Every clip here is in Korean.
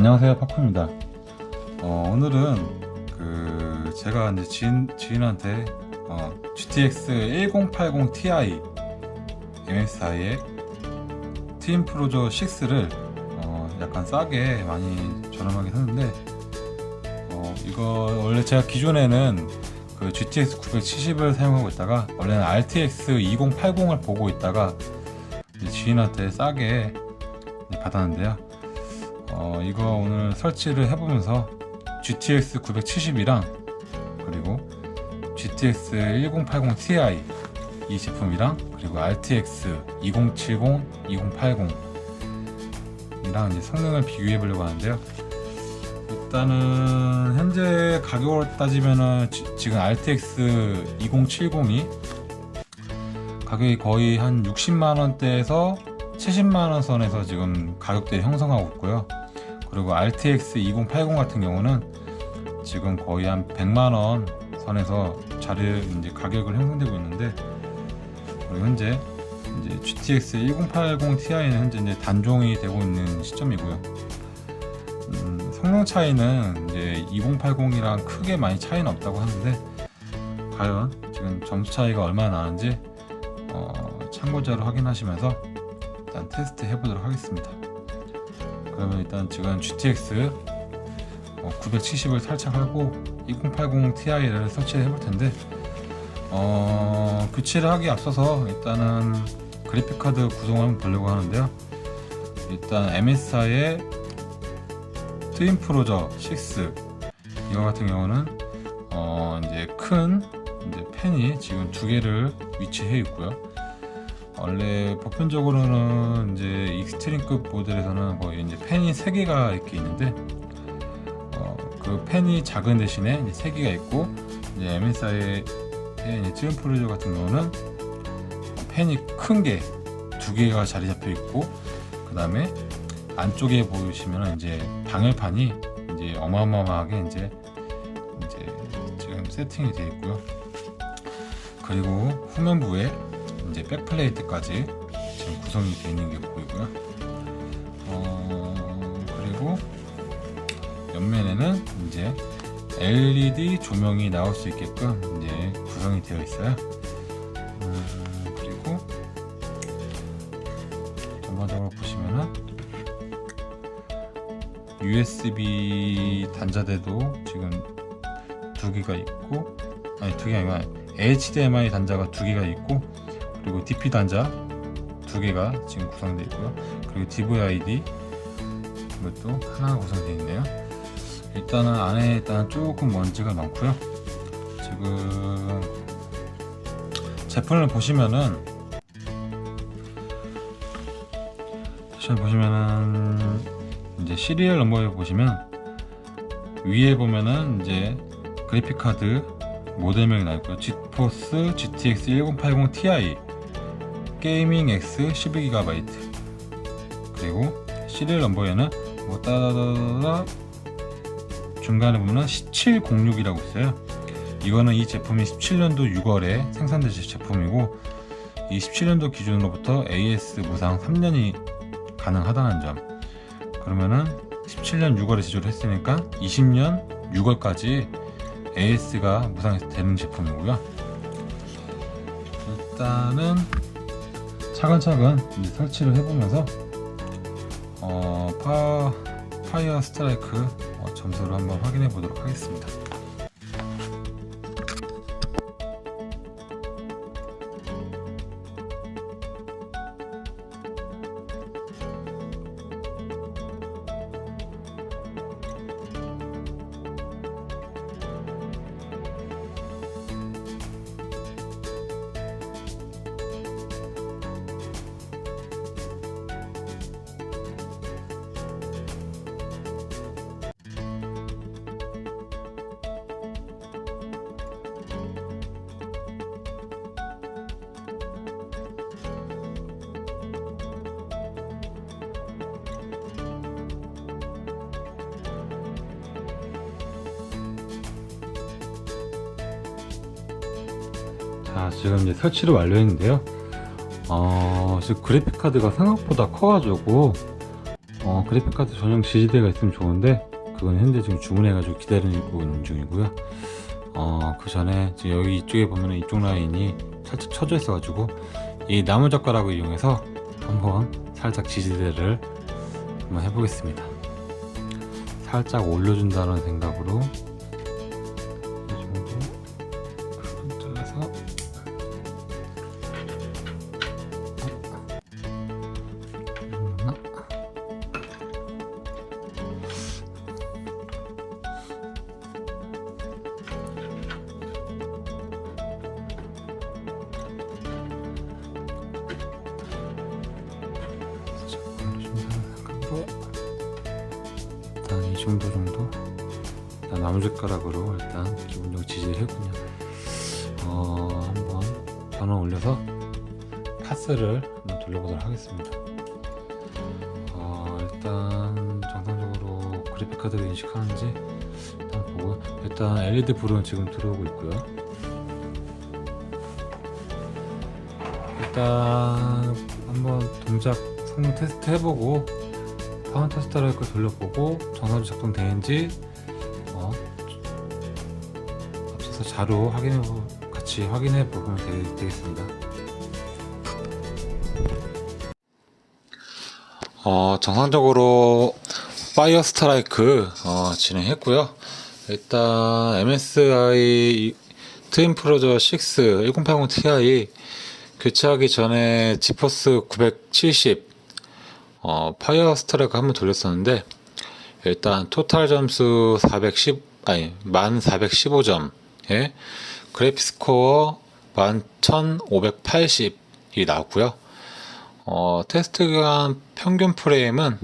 안녕하세요 파쿠입니다. 어, 오늘은 그 제가 이제 지인 지인한테 어, GTX 1080 Ti MSI의 트윈 프로저 6를 어, 약간 싸게 많이 저렴하게 샀는데 어, 이거 원래 제가 기존에는 그 GTX 970을 사용하고 있다가 원래는 RTX 2080을 보고 있다가 지인한테 싸게 받았는데요. 어, 이거 오늘 설치를 해보면서 GTX 970이랑 그리고 GTX 1080 Ti 이 제품이랑 그리고 RTX 2070, 2080 이랑 이제 성능을 비교해 보려고 하는데요. 일단은 현재 가격으로 따지면은 지, 지금 RTX 2070이 가격이 거의 한 60만 원대에서 70만 원 선에서 지금 가격대 형성하고 있고요. 그리고 RTX 2080 같은 경우는 지금 거의 한 100만 원 선에서 자리 이제 가격을 형성되고 있는데 그리고 현재 이제 GTX 1080 Ti는 현재 이제 단종이 되고 있는 시점이고요. 음, 성능 차이는 이제 2080이랑 크게 많이 차이는 없다고 하는데 과연 지금 점수 차이가 얼마나 나는지 어, 참고자로 확인하시면서 일단 테스트 해보도록 하겠습니다. 그러면 일단 지금 GTX 970을 탈착하고 2080 Ti를 설치를 해볼 텐데 어, 교체를 하기 앞서서 일단은 그래픽 카드 구성을 한번 보려고 하는데요. 일단 MSI의 트윈 프로저 6 이거 같은 경우는 어, 이제 큰 이제 팬이 지금 두 개를 위치해 있고요. 원래 보편적으로는 이제 익스트림급 모델에서는 거의 이제 팬이 세 개가 이렇게 있는데 어, 그 팬이 작은 대신에 이제 세 개가 있고 이제 MSI의 트윈 프로저 같은 경우는 팬이 큰 게 두 개가 자리 잡혀 있고 그 다음에 안쪽에 보시면 이제 방열판이 이제 어마어마하게 이제 이제 지금 세팅이 되어 있고요. 그리고 후면부에 이제 백플레이트까지 지금 구성이 되어 있는 게 보이고요. 어, 그리고 옆면에는 이제 LED 조명이 나올 수 있게끔 이제 구성이 되어 있어요. 음, 그리고 전반적으로 보시면은 USB 단자대도 지금 두 개가 있고 아니 두 개가 아니라 HDMI 단자가 두 개가 있고 그리고 DP 단자 두 개가 지금 구성되어 있고요. 그리고 DVI-D 이것도 하나 구성되어 있네요. 일단은 안에 일단 조금 먼지가 많고요. 지금 제품을 보시면은 제품 보시면은 이제 시리얼 넘버에 보시면 위에 보면은 이제 그래픽 카드 모델명이 나 있고요. 지포스 GTX 1080 Ti 게이밍 X 12GB 그리고 시리얼 넘버에는 뭐 따다다다 중간에 보면 1706이라고 있어요. 이거는 이 제품이 17년도 6월에 생산되신 제품이고 이 17년도 기준으로부터 AS 무상 3년이 가능하다는 점. 그러면은 17년 6월에 제조를 했으니까 20년 6월까지 AS가 무상되는 제품이고요. 일단은 차근차근 설치를 해보면서 어, 파, 파이어 스트라이크 어, 점수를 한번 확인해 보도록 하겠습니다. 자 지금 이제 설치를 완료했는데요 어, 지금 그래픽 카드가 생각보다 커가지고 어, 그래픽카드 전용 지지대가 있으면 좋은데 그건 현재 지금 주문해가지고 기다리고 있는 중이고요. 어, 그 전에 지금 여기 이쪽에 보면 이쪽 라인이 살짝 쳐져 있어가지고 이 나무 젓가락을 이용해서 한번 살짝 지지대를 한번 해보겠습니다. 살짝 올려준다는 생각으로 일단 이 정도 정도? 일단 나무젓가락으로 일단 기본적으로 지지를 했군요. 어 한번 전원 올려서 파스를 한번 돌려보도록 하겠습니다. 어 일단 정상적으로 그래픽카드를 인식하는지 일단 보고 일단 LED 불은 지금 들어오고 있고요. 일단 한번 동작 성능 테스트 해보고 카운터 스트라이크 돌려보고 정상적으로 작동되는지 어, 앞서서 자료 확인해 같이 확인해 보면 되, 되겠습니다. 어, 정상적으로 파이어 스트라이크 어, 진행했고요. 일단 MSI 트윈 프로저 6 1080 Ti 교체하기 전에 지포스 970 어, 파이어 스트라이크 한번 돌렸었는데 일단 토탈 점수 410 아니 1415점에 그래픽 스코어 11580이 나왔고요. 어, 테스트 기간 평균 프레임은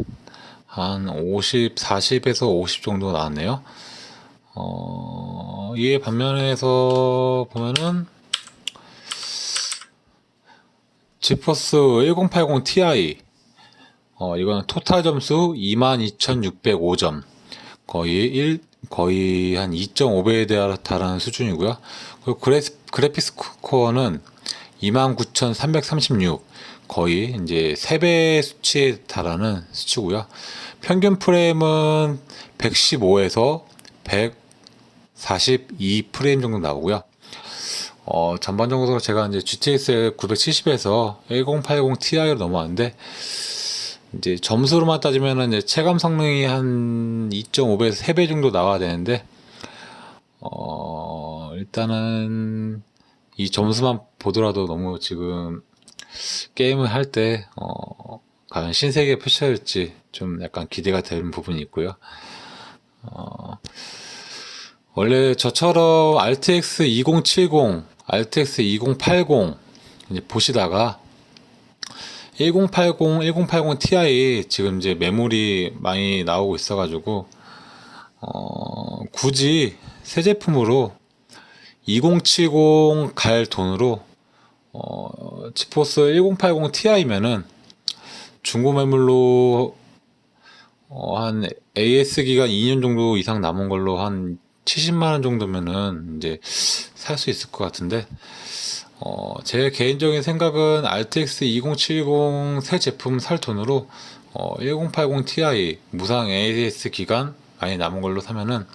한 50, 40에서 50 정도 나왔네요. 어, 이에 반면에서 보면은 지포스 1080 Ti 어, 이거는 토탈 점수 22,605점. 거의 1, 거의 한 2.5배에 달하는 수준이고요. 그리고 그래, 그래픽 스코어는 29,336. 거의 이제 3배 수치에 달하는 수치고요. 평균 프레임은 115에서 142 프레임 정도 나오고요. 어, 전반적으로 제가 이제 GTX 970에서 1080 Ti로 넘어왔는데, 이제 점수로만 따지면은 이제 체감 성능이 한 2.5배에서 3배 정도 나와야 되는데, 어, 일단은 이 점수만 보더라도 너무 지금 게임을 할 때, 어, 과연 신세계 펼쳐질지 좀 약간 기대가 되는 부분이 있고요. 어, 원래 저처럼 RTX 2070, RTX 2080 이제 보시다가 1080, 1080 Ti 지금 이제 매물이 많이 나오고 있어가지고 어, 굳이 새 제품으로 2070 갈 돈으로 어, 지포스 1080 Ti면은 중고 매물로 어, 한 AS 기간 2년 정도 이상 남은 걸로 한 70만 원 정도면은 이제 살 수 있을 것 같은데 어, 제 개인적인 생각은 RTX 2070 새 제품 살 돈으로 어, 1080 Ti 무상 AS 기간 많이 남은 걸로 사면은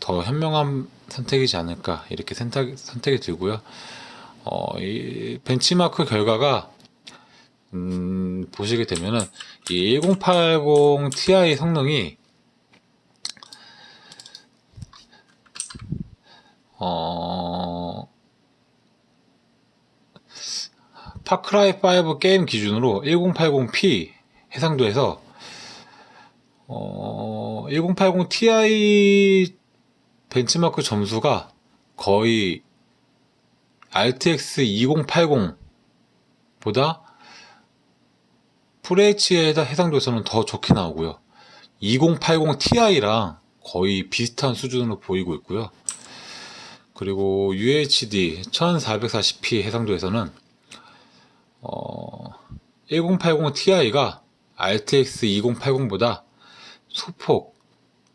더 현명한 선택이지 않을까 이렇게 선택, 선택이 들고요. 어, 이 벤치마크 결과가 음, 보시게 되면은 이 1080 Ti 성능이 어, 파크라이 5 게임 기준으로 1080p 해상도에서 어, 1080 Ti 벤치마크 점수가 거의 RTX 2080보다 FHD에 해상도에서는 더 좋게 나오고요. 2080 Ti랑 거의 비슷한 수준으로 보이고 있고요. 그리고 UHD 1440p 해상도에서는 어, 1080 Ti가 RTX 2080보다 소폭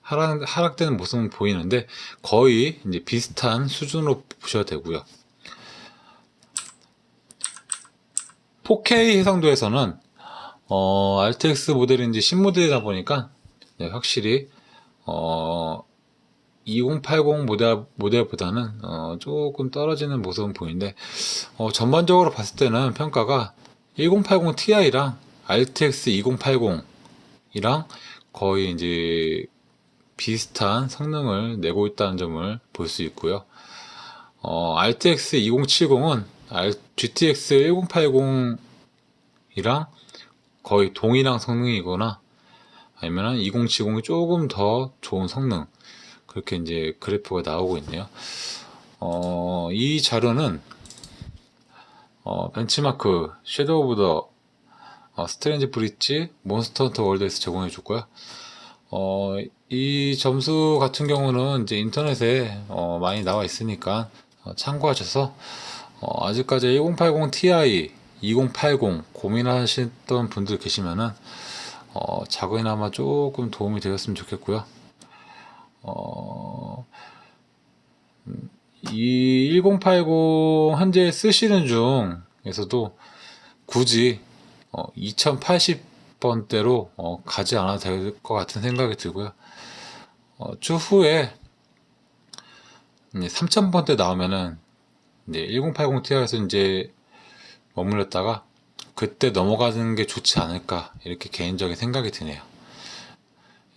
하락, 하락 되는 모습은 보이는데 거의 이제 비슷한 수준으로 보셔도 되고요. 4K 해상도에서는 어, RTX 이제 신모델이다 보니까 네, 확실히 어, 2080 모델, 모델보다는 어, 조금 떨어지는 모습은 보이는데 어, 전반적으로 봤을 때는 평가가 1080 Ti랑 RTX 2080이랑 거의 이제 비슷한 성능을 내고 있다는 점을 볼 수 있고요. 어, RTX 2070은 GTX 1080이랑 거의 동일한 성능이거나 아니면 2070이 조금 더 좋은 성능 그렇게 이제 그래프가 나오고 있네요. 어, 이 자료는 어, 벤치마크 섀도우 오브 더 어, 스트레인지 브릿지 몬스터 헌터 월드에서 제공해 줬고요. 어, 이 점수 같은 경우는 이제 인터넷에 어, 많이 나와 있으니까 어, 참고하셔서 어, 아직까지 1080 Ti 2080 고민하시던 분들 계시면은 어, 작업이나마 조금 도움이 되었으면 좋겠고요. 어, 음, 이 1080 현재 쓰시는 중에서도 굳이 어, 2080번대로 어, 가지 않아도 될 것 같은 생각이 들고요. 어, 추후에 3000번대 나오면은 이제 1080 Ti에서 이제 머물렀다가 그때 넘어가는 게 좋지 않을까 이렇게 개인적인 생각이 드네요.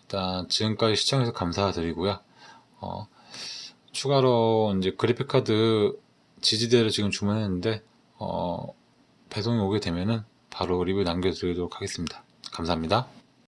일단 지금까지 시청해서 감사드리고요. 어, 추가로 이제 그래픽 카드 지지대를 지금 주문했는데 어, 배송이 오게 되면은 바로 리뷰 남겨드리도록 하겠습니다. 감사합니다.